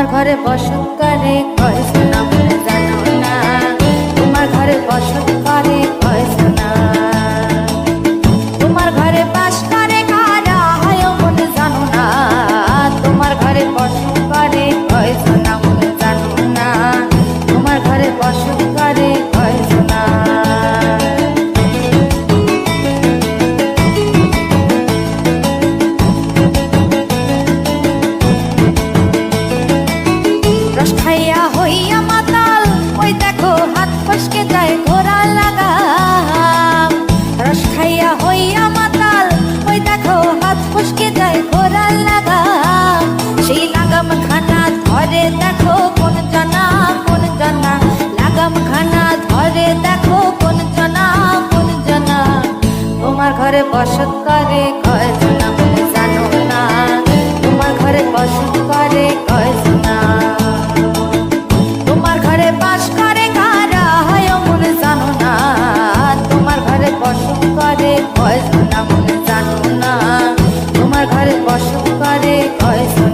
আমার ঘরে বসতকালে কয় শোনা বসত করে কয়জন জানো না। তোমার ঘরে বসত করে কয়জন তোমার ঘরে বাস করে কারা, হয় মন জানো না। তোমার ঘরে বসত করে কয়জন মনে জানো না। তোমার ঘরে বসত করে কয়জন